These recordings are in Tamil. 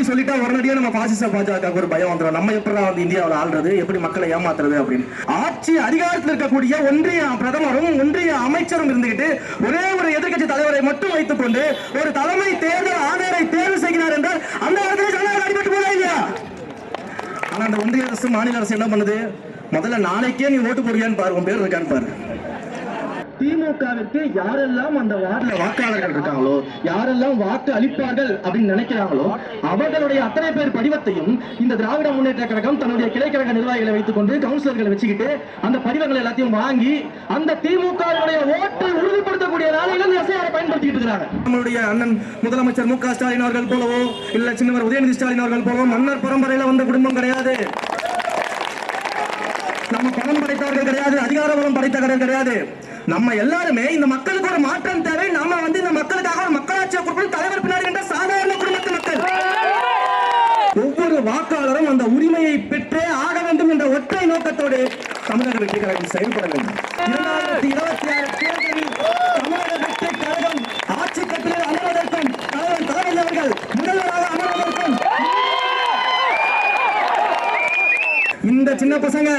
இப்படி சொல்லிட்டா உடனடியா நம்ம பாசிச பாஜக ஒரு பயம் வந்துடும் நம்ம எப்படி வந்து இந்தியாவில் ஆள்றது? எப்படி மக்களை ஏமாத்துறது அப்படின்னு. ஆட்சி அதிகாரத்தில் இருக்கக்கூடிய ஒன்றிய பிரதமரும் ஒன்றிய அமைச்சரும் இருந்துகிட்டு ஒரே ஒரு எதிர்க்கட்சி தலைவரை மட்டும் வைத்துக் கொண்டு ஒரு தலைமை தேர்தல் ஆணையரை தேர்வு செய்கிறார் என்றால் அந்த இடத்துல ஜனநாயகம் அடிபட்டு போதா இல்லையா? ஆனா அந்த ஒன்றிய அரசு மாநில அரசு என்ன பண்ணுது? முதல்ல நாளைக்கே நீ ஓட்டு போடுவியான்னு பாரு. உன் பேர் இருக்கான்னு பாரு. திமுகவிற்கு யாரெல்லாம் அந்த வார்டுல வாக்காளர்கள் இருக்காங்களோ யாரெல்லாம் வாக்கு அளிப்பார்கள் அப்படின்னு நினைக்கிறாங்களோ அவர்களுடைய அத்தனை பேர் படிவத்தையும் இந்த திராவிட முன்னேற்ற கழகம் தன்னுடைய கிளைக்கழக நிர்வாகிகளை வைத்துக் கொண்டு கவுன்சிலர்களை வச்சுக்கிட்டு அந்த படிவங்கள் எல்லாத்தையும் வாங்கி அந்த திமுகவுடைய ஓட்டை உறுதிப்படுத்தக்கூடிய நாளையில இந்த எஸ்ஐஆரை பயன்படுத்திட்டு இருக்கிறாங்க? நம்மளுடைய அண்ணன் முதலமைச்சர் மு க ஸ்டாலின் அவர்கள் போலவோ இல்ல சின்னவர் உதயநிதி ஸ்டாலின் அவர்கள் போலவோ மன்னர் பரம்பரையில வந்த குடும்பம் கிடையாது. நம்ம பணம் படைத்தவர்கள் கிடையாது அதிகார பலம் படைத்தவர்கள் கிடையாது. நம்ம எல்லாருமே இந்த மக்களுக்கு ஒரு மாற்றம் தேவை. நாம வந்து இந்த மக்களுக்காக ஒரு மக்களாட்சியை கொடுக்கணும். தலைவர் பின்னாடி என்ற சாதாரண குடும்பத்து மக்கள். ஒவ்வொரு வாக்காளரும் அந்த உரிமையை பெற்றே ஆக வேண்டும் என்ற ஒற்றை நோக்கத்தோடு தமிழக வெற்றி கழகம் செயல்பட வேண்டும். இரண்டாயிரத்தி இருபத்தி ஆறு தேர்தலில் தமிழக வெற்றி கழகம் ஆட்சி அமர்வதற்கும் தலைவர் தலைவர் அவர்கள் முதல்வராக அமர்வதற்கும். இந்த சின்ன பசங்க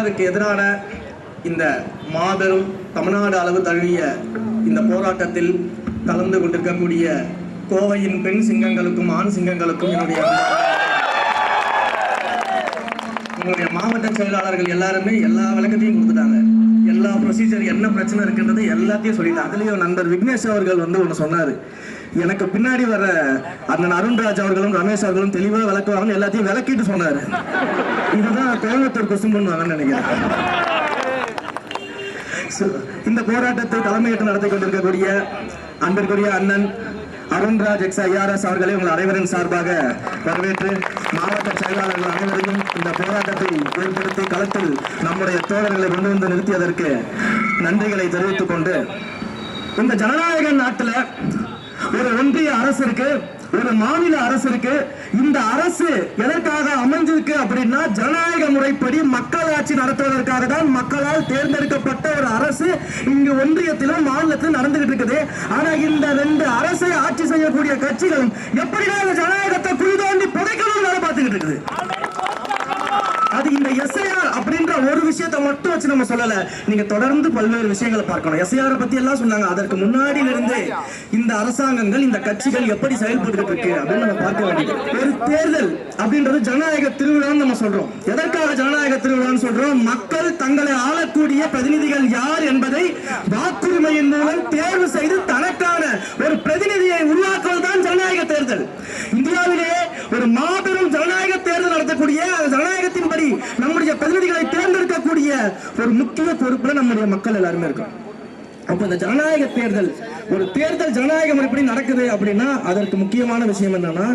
எஸ்ஐஆருக்கு எதிரான இந்த மாபெரும் தமிழ்நாடு அளவு தழுவிய இந்த போராட்டத்தில் கலந்து கொண்டிருக்கக்கூடிய கோவையின் பெண் சிங்கங்களுக்கும் ஆண் சிங்கங்களுக்கும் என்னுடைய உங்களுடைய மாவட்ட செயலாளர்கள் எல்லாருமே எல்லா விளக்கத்தையும் கொடுத்துட்டாங்க. எல்லா ப்ரொசீஜர் என்ன பிரச்சனை இருக்குன்றது எல்லாத்தையும் சொல்லிட்டாங்க. அதுலயும் நண்பர் விக்னேஷ் அவர்கள் வந்து ஒன்று சொன்னார். எனக்கு பின்னாடி வர அண்ணன் அருண்ராஜ் அவர்களும் ரமேஷ் அவர்களும் தெளிவாக விளக்குவாங்கன்னு எல்லாத்தையும் விளக்கிட்டு சொன்னாரு. இதுதான் கோயம்புத்தூர் கொஸ்டின் பண்ணுவாங்கன்னு நினைக்கிறேன். இந்த போராட்டத்தை தலைமையேற்று நடத்தி கொண்டிருக்கக்கூடிய அன்பிற்குரிய அண்ணன் அருண்ராஜ் எக்ஸ் ஐஆர்எஸ் அவர்களை உங்கள் அனைவரின் சார்பாக வரவேற்று மாவட்ட செயலாளர்கள் அனைவரையும் இந்த போராட்டத்தை ஏற்படுத்தி களத்தில் நம்முடைய தோழர்களை கொண்டு வந்து நிறுத்தியதற்கு நன்றிகளை தெரிவித்துக் கொண்டு இந்த ஜனநாயக நாட்டுல ஒரு ஒன்றிய அரசு இருக்கு ஒரு மாநில அரசு இருக்கு. இந்த அரசு எதற்காக அமைஞ்சிருக்கு அப்படின்னா ஜனநாயக முறைப்படி மக்களாட்சி நடத்துவதற்காக தான் மக்களால் தேர்ந்தெடுக்கப்பட்ட ஒரு அரசு இங்கு ஒன்றியத்திலும் மாநிலத்திலும் நடந்துகிட்டு இருக்குது. ஆனா இந்த ரெண்டு அரசை ஆட்சி செய்யக்கூடிய கட்சிகளும் எப்படிதான் இந்த ஜனநாயகத்தை குழி தோண்டி புதைக்கணும்னு வேலை பார்த்துக்கிட்டு இருக்குது அது இந்த எஸ்ஐஆர் அப்படின்ற ஒரு விஷயத்தை மட்டும் வச்சு நம்ம சொல்லல. நீங்க தொடர்ந்து பல்வேறு விஷயங்களை பார்க்கணும். எஸ்ஐஆர் பத்தி எல்லாம் சொன்னாங்க. அதற்கு முன்னாடியில இருந்தே இந்த அரசாங்கங்கள் இந்த கட்சிகள் எப்படி செயல்பட்டு இருக்கு அப்படின்னு நம்ம பார்க்க வேண்டியது. ஒரு தேர்தல் அப்படின்றது ஜனநாயக திருவிழான்னு நம்ம சொல்றோம். எதற்காக ஜனநாயக திருவிழான்னு சொல்றோம்? மக்கள் தங்களை ஆளக்கூடிய பிரதிநிதிகள் யார் என்பதை வாக்குரிமையின் மூலம் தேர்வு செய்து தனக்கான ஒரு பிரதிநிதியை உருவாக்குவதுதான் ஜனநாயக தேர்தல் இந்தியாவிலேயே ஒரு மாபெரும் ஜனநாயக தேர்தல் நடத்தக்கூடிய அந்த ஜனநாயகத்தின்படி நம்முடைய பிரதிநிதிகளை தேர்ந்தெடுக்கக்கூடிய ஒரு பொறுப்புல நம்முடைய மக்கள் எல்லாருமே இருக்கோம். அப்ப இந்த ஜனநாயக தேர்தல் ஒரு தேர்தல் ஜனநாயக முறைப்படி நடக்குது அப்படின்னா அதற்கு முக்கியமான விஷயம் என்னன்னா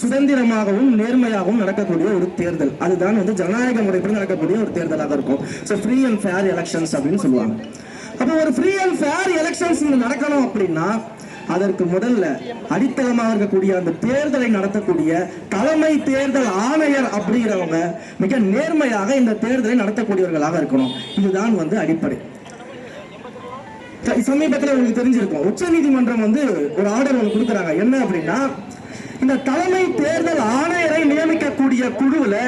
சுதந்திரமாகவும் நேர்மையாகவும் நடக்கக்கூடிய ஒரு தேர்தல். அதுதான் வந்து ஜனநாயக முறைப்படி நடக்கக்கூடிய ஒரு தேர்தலாக இருக்கும். So free and fair elections அப்படின்னு சொல்லுவாங்க. அப்போ ஒரு ஃப்ரீ அண்ட் ஃபேர் எலெக்ஷன்ஸ் நடக்கணும் அப்படின்னா அதற்கு முதல்ல அடித்தளமாக இருக்கக்கூடிய அந்த தேர்தலை நடத்தக்கூடிய தலைமை தேர்தல் ஆணையர் அப்படிங்கிறவங்க மிக நேர்மையாக இந்த தேர்தலை நடத்தக்கூடியவர்களாக இருக்கணும். இதுதான் வந்து அடிப்படை. சமீபத்தில் உங்களுக்கு தெரிஞ்சிருக்கும். உச்ச நீதிமன்றம் வந்து ஒரு ஆர்டர் ஒன்று கொடுக்குறாங்க. என்ன அப்படின்னா இந்த தலைமை தேர்தல் ஆணையரை நியமிக்கக்கூடிய குழுவில்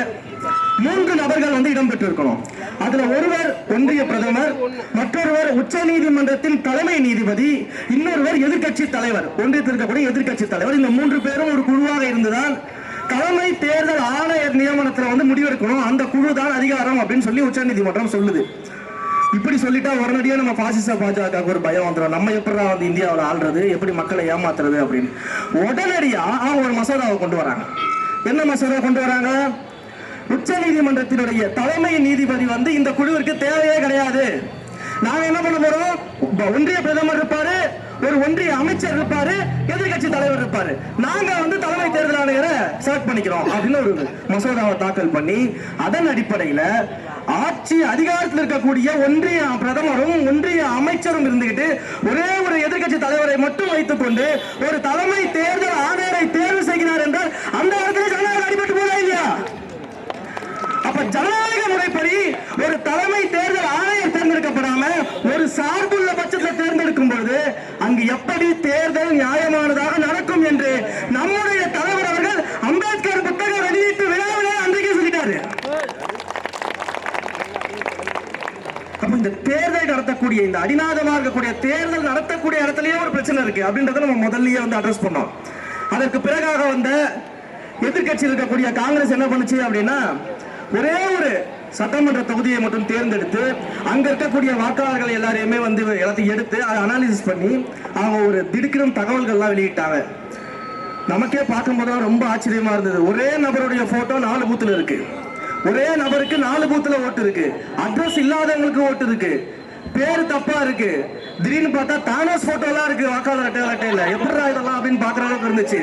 மூன்று நபர்கள் வந்து இடம்பெற்றிருக்கணும். அதுல ஒருவர் ஒன்றிய பிரதமர் மற்றொருவர் உச்ச நீதிமன்றத்தின் தலைமை நீதிபதி இன்னொருவர் எதிர்க்கட்சி தலைவர் ஒன்றியத்தில் இருக்கக்கூடிய எதிர்க்கட்சி தலைவர். இந்த மூன்று பேரும் ஒரு குழுவாக இருந்ததால் தலைமை தேர்தல் ஆணையர் நியமனத்துல வந்து முடிவெடுக்கணும். அந்த குழு தான் அதிகாரம் அப்படின்னு சொல்லி உச்ச நீதிமன்றம் சொல்லுது. இப்படி சொல்லிட்டா உடனடியா நம்ம பாசிச பாஜக ஒரு பயம் வந்துடும் நம்ம எப்படா வந்து இந்தியாவில் ஆள்றது? எப்படி மக்களை ஏமாத்துறது அப்படின்னு. உடனடியா அவங்க ஒரு மசோதாவை கொண்டு வராங்க. என்ன மசோதா கொண்டு வராங்க? உச்ச நீதிமன்றத்தினுடைய தலைமை நீதிபதி வந்து இந்த குழுவிற்கு தேவையே கிடையாது. நாங்க என்ன பண்ண போறோம்? ஒன்றிய பிரதமர் இருப்பாரு ஒரு ஒன்றிய அமைச்சர் இருப்பாரு எதிர்க்கட்சி தலைவர் இருப்பாரு. நாங்க வந்து தலைமை தேர்தல் ஆணையரை செலக்ட் பண்ணிக்கிறோம் அப்படின்னு ஒரு மசோதாவை தாக்கல் பண்ணி அதன் அடிப்படையில ஆட்சி அதிகாரத்தில் இருக்கக்கூடிய ஒன்றிய பிரதமரும் ஒன்றிய அமைச்சரும் இருந்துகிட்டு ஒரே ஒரு எதிர்க்கட்சி தலைவரை மட்டும் வைத்துக் கொண்டு ஒரு தலைமை தேர்தல் ஆணையரை தேர்வு செய்கிறார் என்றால் அந்த இடத்துல ஜனநாயகம் அடிபட்டு போதா இல்லையா? அப்ப ஜனநாயக முறைப்படி ஒரு தலைமை தேர்தல் ஆணையர் தேர்ந்தெடுக்கப்படாம ஒரு சார்புள்ள பட்சத்தில் தேர்ந்தெடுக்கும் பொழுது அங்கு எப்படி தேர்தல் நியாயமானதாக நடக்கும் என்று நம்முடைய தலைவர் அவர்கள் அம்பேத்கர் புத்தக வெளியீட்டு விழாவிலே அன்றைக்கே சொல்லிட்டாரு. அப்ப இந்த தேர்தல் நடத்தக்கூடிய இந்த அடிநாதமா இருக்கக்கூடிய தேர்தல் நடத்தக்கூடிய இடத்துலயே ஒரு பிரச்சனை இருக்கு. அப்படின்றத நம்ம முதல்லயே வந்து அட்ரஸ் பண்ணோம். அதற்கு பிறகாக வந்த எதிர்க்கட்சி இருக்கக்கூடிய காங்கிரஸ் என்ன பண்ணுச்சு அப்படின்னா ஒரே ஒரு சட்டமன்ற தொகுதியை மட்டும் தேர்ந்தெடுத்து அங்க இருக்கக்கூடிய வாக்காளர்கள் எல்லாரையுமே வந்து எல்லாத்தையும் எடுத்து அதை அனாலிசிஸ் பண்ணி அவங்க ஒரு திடுக்கிடும் தகவல்கள்லாம் வெளியிட்டாங்க. நமக்கே பார்க்கும்போது ரொம்ப ஆச்சரியமா இருந்தது. ஒரே நபருடைய போட்டோ நாலு பூத்துல இருக்கு. ஒரே நபருக்கு நாலு பூத்துல ஓட்டு இருக்கு. அட்ரஸ் இல்லாதவங்களுக்கு ஓட்டு இருக்கு. பேர் தப்பா இருக்கு. திடீர்னு பார்த்தா தானோஸ் போட்டோலாம் இருக்கு வாக்காளர் அட்டை அட்டையில எப்படி இதெல்லாம் அப்படின்னு பாக்குற அளவுக்கு இருந்துச்சு.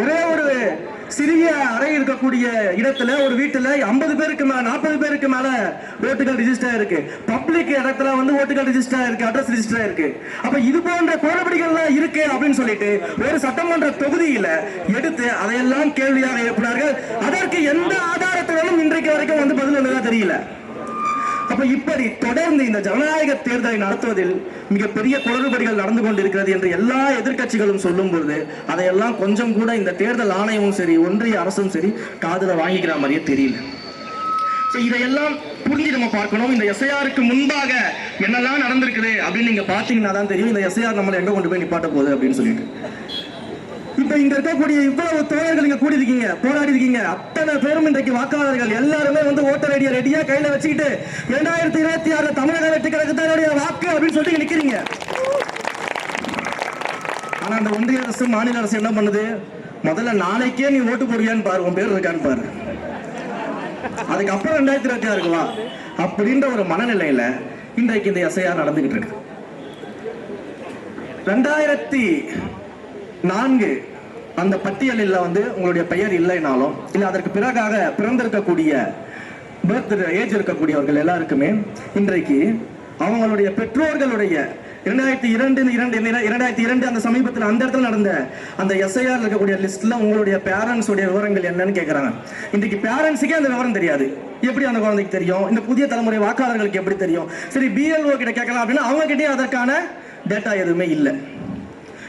ஒரே ஒரு சிறிய அறை இருக்கக்கூடிய இடத்துல ஒரு வீட்டுல ஐம்பது பேருக்கு மேல நாற்பது பேருக்கு மேல ஓட்டுகள் ரிஜிஸ்டர் இருக்கு. பப்ளிக் இடத்துல வந்து ஓட்டுகள் ரிஜிஸ்டர் இருக்கு அட்ரஸ் ரிஜிஸ்டர் இருக்கு. அப்ப இது போன்ற குளறுபடிகள்லாம் இருக்கு அப்படின்னு சொல்லிட்டு ஒரு சட்டமன்ற தொகுதியில எடுத்து அதையெல்லாம் கேள்வியாக எழுப்பினார்கள். அதற்கு எந்த ஆதாரத்துடனும் இன்றைக்கு வரைக்கும் வந்து பதில் வந்ததா தெரியல. அப்ப இப்படி தொடர்ந்து இந்த ஜனநாயக தேர்தலை நடத்துவதில் மிகப்பெரிய குளறுபடிகள் நடந்து கொண்டிருக்கிறது என்று எல்லா எதிர்க்கட்சிகளும் சொல்லும் பொழுது அதையெல்லாம் கொஞ்சம் கூட இந்த தேர்தல் ஆணையமும் சரி ஒன்றிய அரசும் சரி காதல வாங்கிக்கிற மாதிரியே தெரியல. So இதையெல்லாம் புரிஞ்சு நம்ம பார்க்கணும். இந்த எஸ்ஐஆருக்கு முன்பாக என்னெல்லாம் நடந்திருக்குது அப்படின்னு நீங்க பாத்தீங்கன்னா தான் தெரியும். இந்த எஸ்ஐஆர் நம்மளை எங்க கொண்டு போய் நிப்பாட்ட போகுது அப்படின்னு சொல்லிட்டு. இப்ப இங்க இருக்கக்கூடிய இவ்வளவு தோழர்கள் இங்க கூடி இருக்கீங்க போராடி இருக்கீங்க அத்தனை பேரும் இன்றைக்கு வாக்காளர்கள். எல்லாருமே வந்து ஓட்டர் ஐடியா ரெடியா கையில வச்சுக்கிட்டு இரண்டாயிரத்தி இருபத்தி ஆறு தமிழக வெற்றி கழகத்து தான் வாக்கு அப்படின்னு சொல்லிட்டு நிக்கிறீங்க. ஆனா அந்த ஒன்றிய அரசு மாநில அரசு என்ன பண்ணுது? முதல்ல நாளைக்கே நீ ஓட்டு போடுவியான்னு பாரு. உன் பேர் இருக்கான்னு பாரு. அதுக்கப்புறம் ரெண்டாயிரத்தி இருபத்தி ஆறுக்கு வா அப்படின்ற ஒரு மனநிலையில இன்றைக்கு இந்த எஸ்ஐஆர் நடந்துகிட்டு இருக்கு. ரெண்டாயிரத்தி நான்கு அந்த பட்டியலில் வந்து உங்களுடைய பெயர் இல்லைனாலும் இல்லை அதற்கு பிறகாக பிறந்திருக்கக்கூடிய பர்த் ஏஜ் இருக்கக்கூடியவர்கள் எல்லாருக்குமே இன்றைக்கு அவங்களுடைய பெற்றோர்களுடைய இரண்டாயிரத்தி இரண்டு இரண்டு இரண்டாயிரத்தி இரண்டு அந்த சமீபத்தில் அந்த இடத்துல நடந்த அந்த எஸ்ஐஆர் இருக்கக்கூடிய லிஸ்ட்ல உங்களுடைய பேரண்ட்ஸ் உடைய விவரங்கள் என்னன்னு கேட்கறாங்க இன்றைக்கு பேரண்ட்ஸுக்கே அந்த விவரம் தெரியாது. எப்படி அந்த குழந்தைக்கு தெரியும்? இந்த புதிய தலைமுறை வாக்காளர்களுக்கு எப்படி தெரியும்? சரி பிஎல்ஓ கிட்ட கேட்கலாம் அப்படின்னா அவங்க கிட்டே அதற்கான டேட்டா எதுவுமே இல்லை.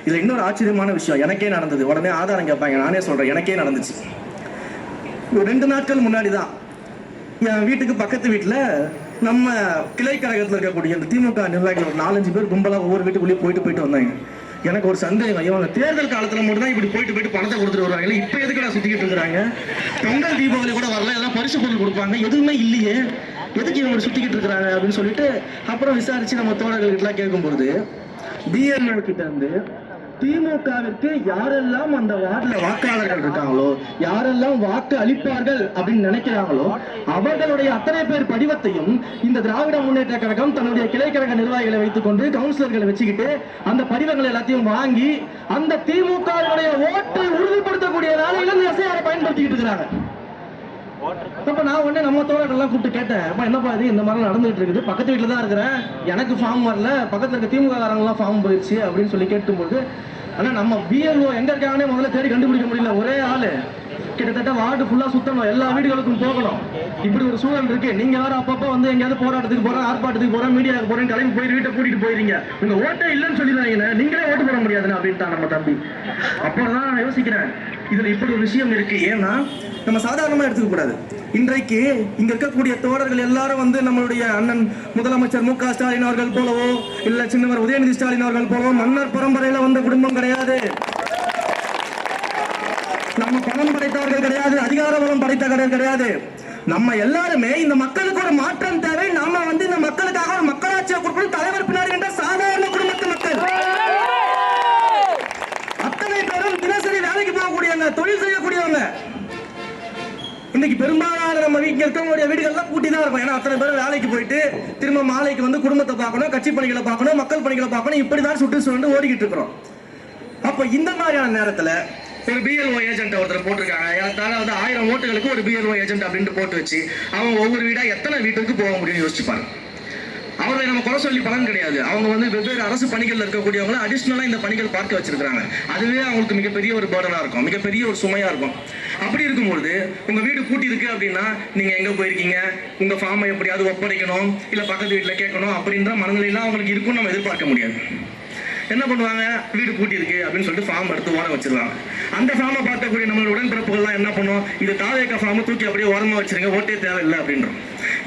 இதுல இன்னொரு ஆச்சரியமான விஷயம். எனக்கே நடந்தது. உடனே ஆதாரம் கேட்பாங்க. நானே சொல்றேன் எனக்கே நடந்துச்சு. ஒரு ரெண்டு நாட்கள் முன்னாடி தான் என் வீட்டுக்கு பக்கத்து வீட்டில் நம்ம கிளை கழகத்தில் இருக்கக்கூடிய இந்த திமுக நிர்வாகிகள் ஒரு நாலஞ்சு பேர் கும்பலாக ஒவ்வொரு வீட்டுக்குள்ளேயே போயிட்டு போயிட்டு வந்தாங்க. எனக்கு ஒரு சந்தேகம். இவங்க தேர்தல் காலத்துல மட்டும் தான் இப்படி போயிட்டு போயிட்டு பணத்தை கொடுத்துட்டு வருவாங்க இப்போ எதுக்கு நான் சுத்திக்கிட்டு இருக்கிறாங்க? பொங்கல் தீபாவளி கூட வரல. எல்லாம் பரிசு பொருள் கொடுப்பாங்க. எதுவுமே இல்லையே. எதுக்கு இவங்க சுத்திக்கிட்டு இருக்கிறாங்க அப்படின்னு சொல்லிட்டு அப்புறம் விசாரிச்சு நம்ம தோழர்கள்கிட்டலாம் கேட்கும்போது பிஎல்ஓ கிட்ட இருந்து திமுகவிற்கு யாரெல்லாம் அந்த வார்டுல வாக்காளர்கள் இருக்காங்களோ யாரெல்லாம் வாக்கு அளிப்பார்கள் அப்படின்னு நினைக்கிறாங்களோ அவர்களுடைய அத்தனை பேர் படிவத்தையும் இந்த திராவிட முன்னேற்ற கழகம் தன்னுடைய கிளைக்கழக நிர்வாகிகளை வைத்துக்கொண்டு கவுன்சிலர்களை வச்சுக்கிட்டு அந்த படிவங்கள் எல்லாத்தையும் வாங்கி அந்த திமுகவுடைய ஓட்டை உறுதிப்படுத்தக்கூடிய வேலையில இந்த எஸ்ஐஆரை பயன்படுத்திக்கிட்டு இருக்கிறாங்க. அப்ப நான் உடனே நம்ம தோழர்கள்லாம் கூப்பிட்டு கேட்டேன் அப்ப என்னப்பா இது? இந்த மாதிரிலாம் நடந்துகிட்டு இருக்குது. பக்கத்து வீட்டில் தான் இருக்கிறேன். எனக்கு ஃபார்ம் வரல. பக்கத்துல இருக்க திமுக காரங்களாம் ஃபார்ம் போயிடுச்சு அப்படின்னு சொல்லி கேட்டும்போது ஆனா நம்ம பிஎல்ஓ எங்க இருக்காங்கன்னே முதல்ல தேடி கண்டுபிடிக்க முடியல. ஒரே ஆளு. கிட்டத்தட்ட வார்டு ஃபுல்லா சுத்தணும். எல்லா வீடுகளுக்கும் போகணும். இப்படி ஒரு சூழல் இருக்கு. நீங்க வேற அப்பப்போ வந்து எங்கேயாவது போராட்டத்துக்கு போறேன் ஆர்ப்பாட்டத்துக்கு போறேன் மீடியாவுக்கு போறேன் கிளம்பி போய் வீட்டை கூட்டிட்டு போயிருங்க. உங்க ஓட்டே இல்லைன்னு சொல்லிடுறாங்க நீங்களே ஓட்டு போட முடியாதுன்னு அப்படின்ட்டான் நம்ம தம்பி. அப்போதான் நான் யோசிக்கிறேன். இதுல இப்படி ஒரு விஷயம் இருக்கு. ஏன்னா நம்ம சாதாரணமா எடுத்துக்க கூடாது. இன்றைக்கு இங்க இருக்கக்கூடிய தோழர்கள் எல்லாரும் வந்து நம்மளுடைய அண்ணன் முதலமைச்சர் மு க ஸ்டாலின் அவர்கள் போலவோ இல்ல சின்னவர் உதயநிதி ஸ்டாலின் அவர்கள் போலவோ மன்னர் பரம்பரையில வந்த குடும்பம் கிடையாது. நம்ம பணம் படைத்தவர்கள் கிடையாது அதிகார பலம் படைத்தவர்கள் கிடையாது. நம்ம எல்லாருமே இந்த மக்களுக்கு ஒரு மாற்றம் தேவை. நாம வந்து இந்த மக்களுக்காக ஒரு மக்களாட்சியை கொடுக்கணும். தலைவர் பின்னாடி என்ற சாதாரண குடும்பத்து மக்கள். அத்தனை பேரும் தினசரி வேலைக்கு போகக்கூடியவங்க தொழில் செய்யக்கூடியவங்க. இன்னைக்கு பெரும்பாலான நம்ம வீட்டில் இருக்கவங்களுடைய வீடுகள்லாம் கூட்டி தான் இருக்கும். ஏன்னா அத்தனை பேர் வேலைக்கு போயிட்டு திரும்ப மாலைக்கு வந்து குடும்பத்தை பார்க்கணும் கட்சி பணிகளை பார்க்கணும் மக்கள் பணிகளை பார்க்கணும். இப்படி தான் சுட்டு சுண்டு ஓடிக்கிட்டு இருக்கிறோம். அப்போ இந்த மாதிரியான நேரத்தில் ஒரு பிஎல்ஓ ஏஜென்ட் ஒருத்தர் போட்டிருக்காங்க. ஏறத்தாழ வந்து ஆயிரம் ஓட்டுகளுக்கு ஒரு பிஎல்ஓ ஏஜென்ட் அப்படின்ட்டு போட்டு வச்சு அவங்க ஒவ்வொரு வீடா எத்தனை வீட்டுக்கு போக முடியும்னு யோசிச்சுப்பாங்க அவரை நம்ம குறை சொல்லி பலன் கிடையாது. அவங்க வந்து வெவ்வேறு அரசு பணிகளில் இருக்கக்கூடியவங்கள அடிஷ்னலா இந்த பணிகள் பார்க்க வச்சிருக்காங்க அதுவே அவங்களுக்கு மிகப்பெரிய ஒரு பேர்டனா இருக்கும். மிகப்பெரிய ஒரு சுமையா இருக்கும். அப்படி இருக்கும்பொழுது உங்க வீடு கூட்டி இருக்கு அப்படின்னா நீங்க எங்க போயிருக்கீங்க? உங்க ஃபார்மை எப்படியாவது ஒப்படைக்கணும்? இல்ல பக்கத்து வீட்டுல கேட்கணும்? அப்படின்ற மனநிலையெல்லாம் அவங்களுக்கு இருக்கும்னு நம்ம எதிர்பார்க்க முடியாது. என்ன பண்ணுவாங்க? வீடு கூட்டியிருக்கு இருக்கு அப்படின்னு சொல்லிட்டு ஃபார்ம் எடுத்து ஓரம் வச்சிருவாங்க. அந்த ஃபார்மை பார்க்கக்கூடிய நம்மளோட உடன்பிறப்புகள்லாம் என்ன பண்ணும்? இது தாவேக்க ஃபார்மை தூக்கி அப்படியே ஓரமாக வச்சிருங்க ஓட்டே தேவையில்லை அப்படின்றோம்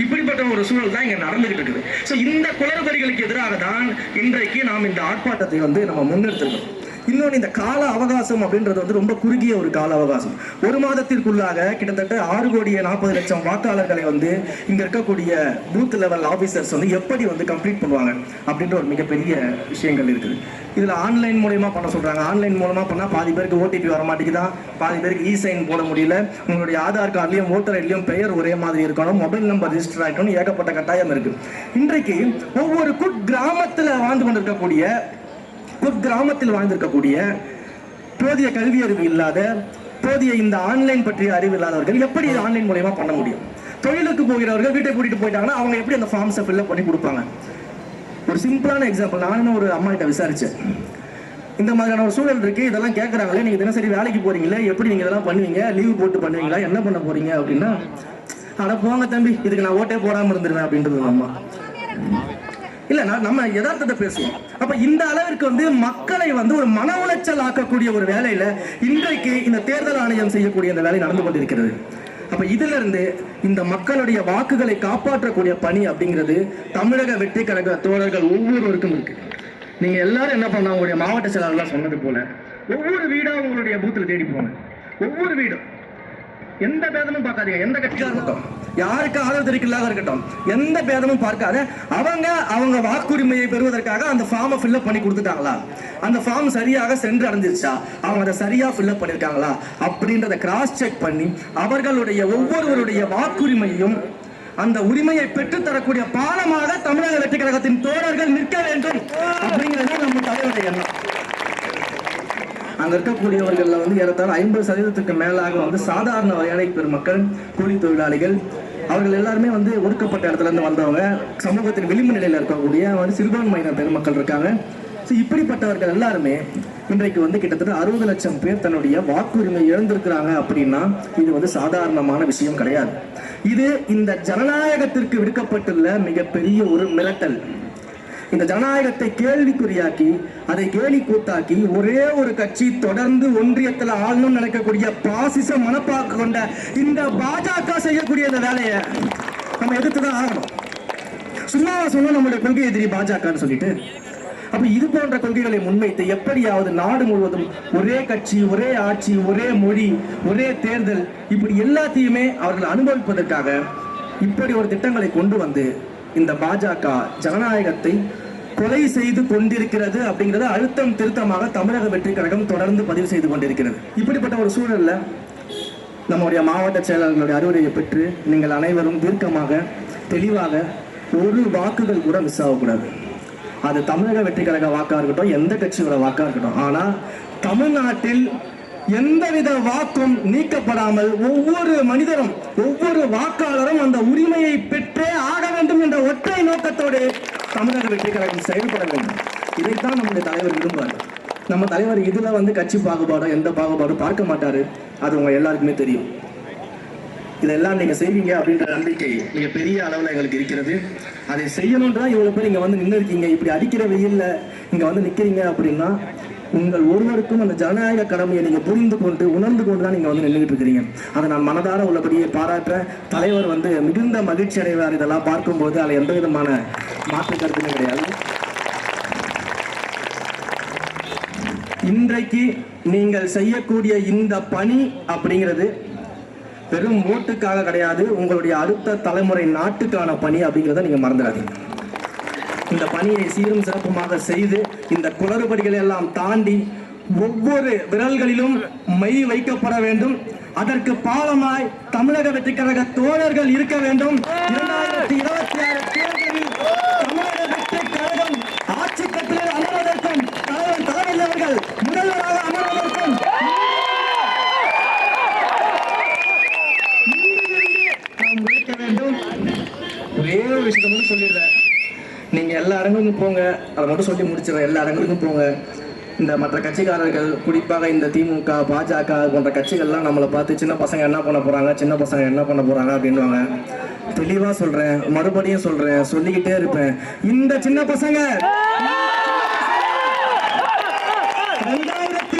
இப்படிப்பட்ட ஒரு சூழல் தான் இங்கே நடந்துகிட்டு இருக்குது. ஸோ இந்த குளறுபடிகளுக்கு எதிராக தான் இன்றைக்கு நாம் இந்த ஆர்ப்பாட்டத்தை வந்து நம்ம முன்னெடுத்திருக்கோம் இன்னொன்று இந்த கால அவகாசம் அப்படின்றது வந்து ரொம்ப குறுகிய ஒரு கால அவகாசம். ஒரு மாதத்திற்குள்ளாக கிட்டத்தட்ட ஆறு கோடியே நாற்பது லட்சம் வாக்காளர்களை வந்து இங்கே இருக்கக்கூடிய பூத் லெவல் ஆஃபீஸர்ஸ் வந்து எப்படி வந்து கம்ப்ளீட் பண்ணுவாங்க அப்படின்ற ஒரு மிகப்பெரிய விஷயங்கள் இருக்குது. இதில் ஆன்லைன் மூலயமா பண்ண சொல்கிறாங்க ஆன்லைன் மூலமாக பண்ணால் பாதி பேருக்கு ஓடிபி வர மாட்டேங்குதா பாதி பேருக்கு இ சைன் போட முடியல. உங்களுடைய ஆதார் கார்டுலையும் ஓட்டர் ஐடிலையும் பெயர் ஒரே மாதிரி இருக்கணும். மொபைல் நம்பர் ரிஜிஸ்டர் ஆகிக்கணும் ஏகப்பட்ட கட்டாயம் இருக்குது இன்றைக்கு ஒவ்வொரு குட் கிராமத்தில் வாழ்ந்து கொண்டிருக்கக்கூடிய குக்கிராமத்தில் வாழ்ந்திருக்கக்கூடிய போதிய கல்வி அறிவு இல்லாத போதிய இந்த ஆன்லைன் பற்றிய அறிவு இல்லாதவர்கள் எப்படி இது ஆன்லைன் மூலயமா பண்ண முடியும்? தொழிலுக்கு போகிறவர்கள் வீட்டை கூட்டிட்டு போயிட்டாங்கன்னா அவங்க எப்படி அந்த ஃபார்ம்ஸை ஃபில்அப் பண்ணி கொடுப்பாங்க? ஒரு சிம்பிளான எக்ஸாம்பிள் நானும் ஒரு அம்மா கிட்ட விசாரிச்சேன். இந்த மாதிரியான ஒரு சூழல் இருக்கு இதெல்லாம் கேட்கறாங்களே நீங்க தினசரி வேலைக்கு போறீங்களே எப்படி நீங்க இதெல்லாம் பண்ணுவீங்க? லீவ் போட்டு பண்ணுவீங்களா? என்ன பண்ண போறீங்க? அப்படின்னா அட போங்க தம்பி இதுக்கு நான் ஓட்டே போடாம இருந்துருவேன் அப்படின்றது அம்மா. இல்லைன்னா நம்ம யதார்த்தத்தை பேசுவோம். அப்ப இந்த அளவிற்கு வந்து மக்களை வந்து ஒரு மன உளைச்சல் ஆக்கக்கூடிய ஒரு வேலையில இன்றைக்கு இந்த தேர்தல் ஆணையம் செய்யக்கூடிய இந்த வேலை நடந்து கொண்டிருக்கிறது. அப்ப இதுல இருந்து இந்த மக்களுடைய வாக்குகளை காப்பாற்றக்கூடிய பணி அப்படிங்கிறது தமிழக வெற்றி கழக தோழர்கள் ஒவ்வொருவருக்கும் இருக்கு. நீங்க எல்லாரும் என்ன பண்ணலாம்? உங்களுடைய மாவட்ட செயலாளர்லாம் சொன்னது போல ஒவ்வொரு வீடாக உங்களுடைய பூத்துல தேடி போங்க. ஒவ்வொரு வீடும். எந்த பேதமும் பார்க்காதீங்க. எந்த கட்சியாக இருக்கட்டும். யாருக்கு ஆதரவு தெரிவிக்கலாக இருக்கட்டும். எந்த பேதமும் பார்க்காத அவங்க அவங்க வாக்குரிமையை பெறுவதற்காக அந்த ஃபார்மை ஃபில்அப் பண்ணி கொடுத்துட்டாங்களா? அந்த ஃபார்ம் சரியாக சென்று அடைஞ்சிருச்சா அவங்க அதை சரியா ஃபில்அப் பண்ணியிருக்காங்களா அப்படின்றத கிராஸ் செக் பண்ணி அவர்களுடைய ஒவ்வொருவருடைய வாக்குரிமையும் அந்த உரிமையை பெற்றுத் தரக்கூடிய பாலமாக தமிழக வெற்றி கழகத்தின் தோழர்கள் நிற்க வேண்டும். அப்படிங்கிறது நம்ம தலைவருடைய எண்ணம். அங்கே இருக்கக்கூடியவர்களில் வந்து ஏறத்தாழ ஐம்பது சதவீதத்துக்கு மேலாக வந்து சாதாரண வரையறை பெருமக்கள் கூலி தொழிலாளிகள் அவர்கள் எல்லாருமே வந்து ஒடுக்கப்பட்ட இடத்துல இருந்து வந்தவங்க. சமூகத்தின் விளிம்பு நிலையில் இருக்கக்கூடிய வந்து சிறுபான்மையினர் பெருமக்கள் இருக்காங்க. ஸோ இப்படிப்பட்டவர்கள் எல்லாருமே இன்றைக்கு வந்து கிட்டத்தட்ட அறுபது லட்சம் பேர் தன்னுடைய வாக்குரிமை இழந்திருக்கிறாங்க அப்படின்னா இது வந்து சாதாரணமான விஷயம் கிடையாது. இது இந்த ஜனநாயகத்திற்கு விடுக்கப்பட்டுள்ள மிகப்பெரிய ஒரு மிரட்டல். இந்த ஜனநாயகத்தை கேள்விக்குறியாக்கி அதை கேலி கூத்தாக்கி ஒரே ஒரு கட்சி தொடர்ந்து ஒன்றியத்தில் ஆளணும்னு நினைக்கக்கூடிய பாசிச மனப்பாக்கு கொண்ட இந்த பாஜக செய்யக்கூடிய இந்த வேலையை நம்ம எதிர்த்து தான் ஆகணும். சும்மாவா சொன்னா நம்மளுடைய கொள்கை எதிரி பாஜகன்னு சொல்லிட்டு. அப்ப இது போன்ற கொள்கைகளை முன்வைத்து எப்படியாவது நாடு முழுவதும் ஒரே கட்சி ஒரே ஆட்சி ஒரே மொழி ஒரே தேர்தல் இப்படி எல்லாத்தையுமே அவர்கள் அனுபவிப்பதற்காக இப்படி ஒரு திட்டங்களை கொண்டு வந்து இந்த பாஜக ஜனநாயகத்தை கொலை செய்து கொண்டிருக்கிறது அப்படிங்கறத அழுத்தம் திருத்தமாக தமிழக வெற்றி கழகம் தொடர்ந்து பதிவு செய்து கொண்டிருக்கிறது. இப்படிப்பட்ட ஒரு சூழல்ல நம்முடைய மாவட்ட செயலாளர்களுடைய அறிவுரையை பெற்று நீங்கள் அனைவரும் தீர்க்கமாக தெளிவாக ஒரு வாக்குகள் கூட மிஸ் ஆகக்கூடாது. அது தமிழக வெற்றி கழக வாக்கா இருக்கட்டும் எந்த கட்சியோட வாக்கா இருக்கட்டும். ஆனா தமிழ்நாட்டில் எந்தவித வாக்கும் நீக்கப்படாமல் ஒவ்வொரு மனிதரும் ஒவ்வொரு வாக்காளரும் அந்த உரிமையை பெற்றே ஆக வேண்டும் என்ற ஒற்றை நோக்கத்தோடு தமிழக வெற்றி கழகம் செயல்பட வேண்டும் இதைத்தான் நம்முடைய தலைவர் விரும்புவார். நம்ம தலைவர் இதில் வந்து கட்சி பாகுபாடோ எந்த பாகுபாடும் பார்க்க மாட்டாரு. அது உங்க எல்லாருக்குமே தெரியும். இதெல்லாம் நீங்க செய்வீங்க அப்படின்ற நம்பிக்கை மிக பெரிய அளவில் எங்களுக்கு இருக்கிறது. அதை செய்யணும்ன்றா இவ்வளவு பேர் இங்க வந்து நின்று இருக்கீங்க இப்படி அடிக்கிற வெயில்ல இங்க வந்து நிக்கிறீங்க அப்படின்னா உங்கள் ஒருவருக்கும் அந்த ஜனநாயக கடமையை நீங்க புரிந்து கொண்டு உணர்ந்து கொண்டு தான் நீங்க வந்து நின்றுட்டு இருக்கிறீங்க. அதை நான் மனதார உள்ளபடியே பாராட்டுற தலைவர் வந்து மிகுந்த மகிழ்ச்சி அடைவார் இதெல்லாம் பார்க்கும்போது. அதில் எந்த விதமான மாற்று கருத்துமே கிடையாது. இன்றைக்கு நீங்கள் செய்யக்கூடிய இந்த பணி அப்படிங்கிறது வெறும் ஓட்டுக்காக கிடையாது. உங்களுடைய அடுத்த தலைமுறை நாட்டுக்கான பணி அப்படிங்கிறத நீங்க மறந்துடாதீங்க. இந்த பணியை சீரும் சிறப்புமாக செய்து இந்த குளறுபடிகளை எல்லாம் தாண்டி ஒவ்வொரு விரல்களிலும் மை வைக்கப்பட வேண்டும். அதற்கு பாலமாய் தமிழக வெற்றி கழக தோழர்கள் இருக்க வேண்டும். இரண்டாயிரத்தி இருபத்தி ஆறு தேர்தலில் தமிழக வெற்றி கழகம் ஆட்சி கட்டில் அமர்வதற்கும் தலைவர் தலைவர் அவர்கள் முதல்வராக அமர்வதற்கும் நீங்க எல்லா இடங்களுக்கும் போங்க. அதை மட்டும் சொல்லி முடிச்சிடறேன். எல்லா இடங்களுக்கும் போங்க. இந்த மற்ற கட்சிக்காரர்கள் குறிப்பாக இந்த திமுக பாஜக போன்ற கட்சிகள்லாம் நம்மளை பார்த்து சின்ன பசங்க என்ன பண்ண போறாங்க சின்ன பசங்க என்ன பண்ண போறாங்க அப்படின்வாங்க தெளிவா சொல்றேன். மறுபடியும் சொல்றேன். சொல்லிக்கிட்டே இருப்பேன். இந்த சின்ன பசங்க! ரெண்டாயிரத்தி